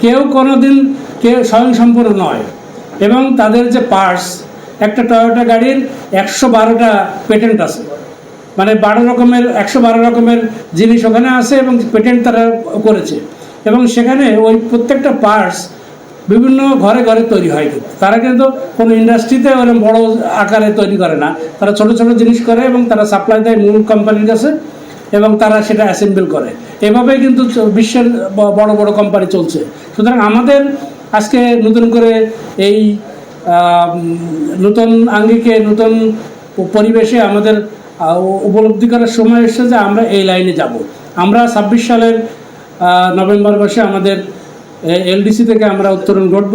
কেউ কোনোদিন কেউ স্বয়ংসম্পূর্ণ নয়। এবং তাদের যে পার্টস একটা টয়োটা গাড়ির একশো বারোটা পেটেন্ট আছে। মানে বারো রকমের, একশো বারো রকমের জিনিস ওখানে আছে এবং পেটেন্ট তারা করেছে। এবং সেখানে ওই প্রত্যেকটা পার্টস বিভিন্ন ঘরে ঘরে তৈরি হয় কিন্তু। তারা কিন্তু কোনো ইন্ডাস্ট্রিতে ওরকম বড় আকারে তৈরি করে না। তারা ছোট ছোট জিনিস করে এবং তারা সাপ্লাই দেয় মূল কোম্পানির কাছে। এবং তারা সেটা অ্যাসেম্বল করে। এভাবেই কিন্তু বিশ্বের বড় বড় কোম্পানি চলছে। সুতরাং আমাদের আজকে নতুন করে এই নতুন আঙ্গিকে, নতুন পরিবেশে আমাদের উপলব্ধি করার সময় এসেছে যে আমরা এই লাইনে যাব। আমরা ছাব্বিশ সালের নভেম্বর মাসে আমাদের এলডিসি থেকে আমরা উত্তরণ ঘটব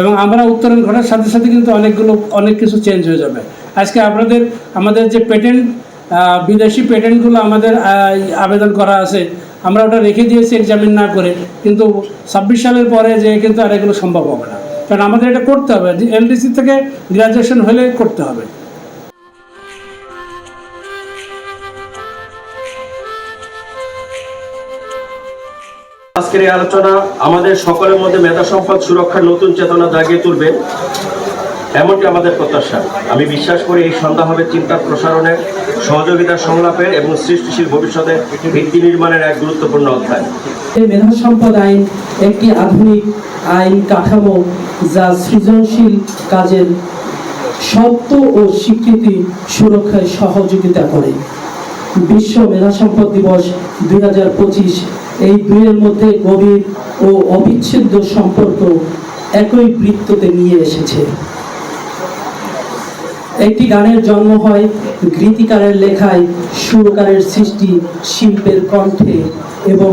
এবং আমরা উত্তরণ ঘটার সাথে সাথে কিন্তু অনেকগুলো, অনেক কিছু চেঞ্জ হয়ে যাবে। আজকে আপনাদের, আমাদের যে পেটেন্ট বিদেশি পেটেন্টগুলো আমাদের আবেদন করা আছে। আমরা ওটা রেখে দিয়েছি এক্সামিন না করে, কিন্তু ছাব্বিশ সালের পরে যে কিন্তু আর এগুলো সম্ভব হবে না। কারণ আমাদের এটা করতে হবে। এলডিসি থেকে গ্রাজুয়েশন হলে করতে হবে। আজকের এই আলোচনা আমাদের সকলের মধ্যে মেধা সম্পদ সুরক্ষার নতুন চেতনা জাগিয়ে তুলবে। এমনটি আমাদের প্রত্যাশা। আমি বিশ্বাস করি এই সন্ধ্যা হবে চিন্তা প্রসারণের সহযোগিতার সংলাপের এবং সৃষ্টিশীল ভবিষ্যতের ভিত্তি নির্মাণের এক গুরুত্বপূর্ণ অধ্যায়। মেধা সম্পদ আইন একটি আধুনিক আইন কাঠামো যা সৃজনশীল কাজের সত্য ও স্বীকৃতি সুরক্ষায় সহযোগিতা করে। বিশ্ব মেধা সম্পদ দিবস দুই হাজার পঁচিশ, এই দুইয়ের মধ্যে গভীর ও অবিচ্ছেদ্য সম্পর্ক একই বৃত্ততে নিয়ে এসেছে। একটি গানের জন্ম হয় গীতিকারের লেখায়, সুরকারের সৃষ্টি, শিল্পের কণ্ঠে এবং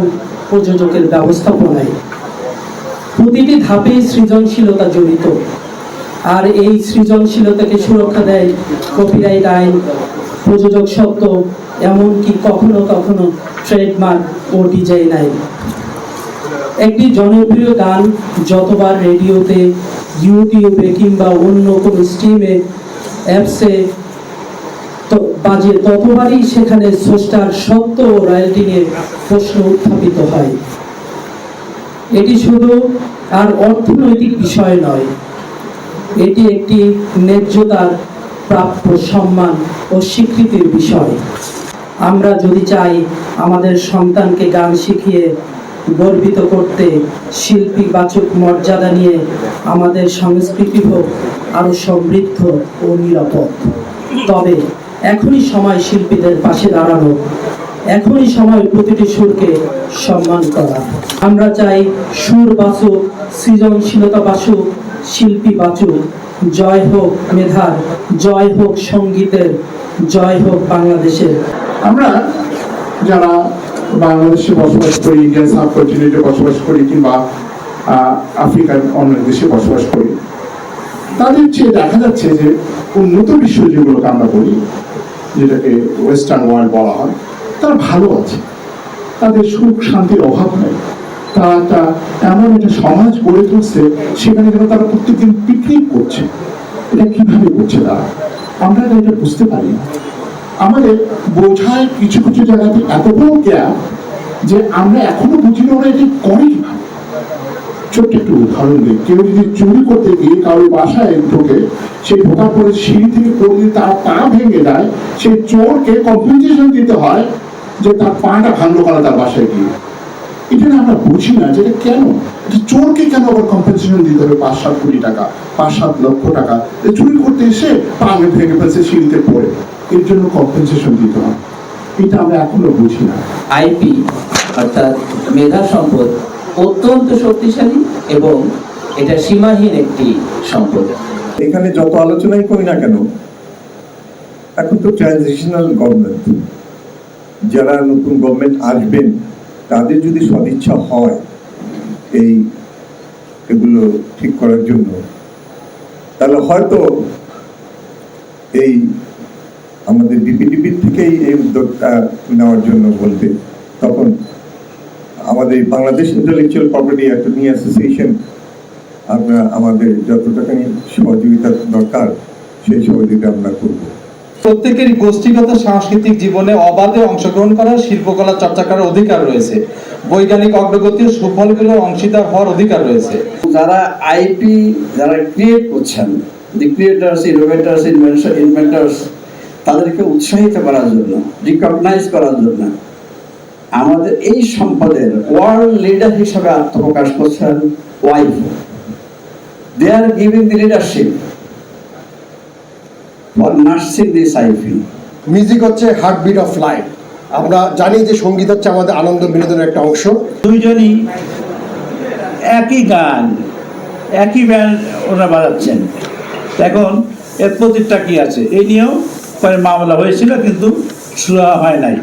প্রযোজকের ব্যবস্থাপনায়। প্রতিটি ধাপে সৃজনশীলতা জড়িত। আর এই সৃজনশীলতাকে সুরক্ষা দেয় কপিরাইট আইন, প্রযোজক সত্ত্ব এমনকি কখনো কখনো ট্রেডমার্ক ও ডিজাইন আইন। একটি জনপ্রিয় গান যতবার রেডিওতে, ইউটিউবে কিংবা অন্য কোনো স্ট্রিমে অ্যাপসে বাজে ততবারই সেখানে স্রষ্টার সত্য নিয়ে প্রশ্ন উত্থাপিত হয়। এটি শুধু আর অর্থনৈতিক বিষয় নয়, এটি একটি ন্যায্যতার প্রাপ্য সম্মান ও স্বীকৃতির বিষয়। আমরা যদি চাই আমাদের সন্তানকে গান শিখিয়ে গর্বিত করতে, শিল্পী বাচক মর্যাদা নিয়ে আমাদের সংস্কৃতি হোক আরও সমৃদ্ধ ও নিরাপদ। তবে এখনই সময় শিল্পীদের পাশে দাঁড়ানো। এখনই সময় প্রতিটি সুরকে সম্মান করা। আমরা চাই সুর বাচুক সৃজনশীলতা বাচুক শিল্পী বাচুক। জয় হোক মেধার, জয় হোক সঙ্গীতের, জয় হোক বাংলাদেশের। আমরা যারা বাংলাদেশে বসবাস করি, ইন্ডিয়ান সাবকন্টিনেন্টে বসবাস করি কিংবা আফ্রিকার অন্য দেশে বসবাস করি তাদের চেয়ে দেখা যাচ্ছে যে উন্নত বিশ্ব যেগুলোকে আমরা বলি, যেটাকে ওয়েস্টার্ন ওয়ার্ল্ড বলা হয়, তারা ভালো আছে। তাদের সুখ শান্তির অভাব নেই। তারা একটা এমন একটা সমাজ গড়ে তুলছে, সেখানে যেন তারা প্রত্যেকদিন পিকনিক করছে। এটা কীভাবে করছে তারা? আমরা এটা বুঝতে পারি আমাদের বোঝায় কিছু কিছু জায়গাতে এত বড় গ্যাপ যে আমরা এখনও বুঝি না ওরা এটি করে কীভাবে। ছোট্ট একটু উদাহরণ দিই। কেউ যদি চুরি করতে গিয়ে কারোর বাসায় ঢোকে সেই ঢোকার পরে সিঁড়ি থেকে পড়ে তার পা ভেঙে যায় সেই চোরকে কম্পেনসেশন দিতে হয় যে তার পাটা ভাঙলো করা তার বাসায় গিয়ে। এটা আমরা বুঝি না যে কেন? চোরকে কেন আবার কম্পেনসেশন দিতে হবে? পাঁচ সাত কোটি টাকা, পাঁচ সাত লক্ষ টাকা। চুরি করতে এসে পা ভেঙে ফেলছে, সিঁড়িতে পড়ে। এর জন্য কম্পেনসেশন দিতে হয়। এটা আমরা এখনও বুঝি না। আইপি, অর্থাৎ মেধা সম্পদ অত্যন্ত শক্তিশালী এবং এটা সীমাহীন একটি সম্পদ। এখানে যত আলোচনাই করি না কেন, এখন তো ট্রানজিশনাল গভর্নমেন্ট যারা নতুন গভর্নমেন্ট আসবেন, তাদের যদি সদিচ্ছা হয় এই এগুলো ঠিক করার জন্য, তাহলে হয়তো এই আমাদের বিপিডিপির থেকেই এই উদ্যোগটা নেওয়ার জন্য বলবে। তখন আমাদের Bangladesh intellectual property attorney association আমরা আমাদের যতটাখানি সহযোগিতা দরকার সেই সহযোগিতা আমরা করব। প্রত্যেকেরই গোষ্ঠীগত সাংস্কৃতিক জীবনে অবাধে অংশগ্রহণ করার শিল্পকলা চর্চা করার অধিকার রয়েছে। বৈজ্ঞানিক অগ্রগতির সুফলগুলো অংশীদার হওয়ার অধিকার রয়েছে। যারা আইপি যারা ক্রিয়েট করছেন দি ক্রিয়েটার্স ইনোভেটার্স ইনভেন্টার্স তাদেরকে উৎসাহিত করার জন্য রিকগনাইজ করার জন্য আমাদের এই সম্পদের ওয়ার্ল্ড লিডার হিসাবে আত্মপ্রকাশ করছেন wife they are giving the leadership for nursing this IP music হচ্ছে হার্টবিট অফ লাইফ আমরা জানি যে সংগীত হচ্ছে আমাদের আনন্দ বিনোদনের একটা অংশ। দুইজনই একই গান একই ব্যান্ড ওরা বাজাচ্ছেন। এখন এর প্রতিটা কি আছে? এই নিয়েও পরে মামলা হয়েছিল কিন্তু শুরু হয় নাই।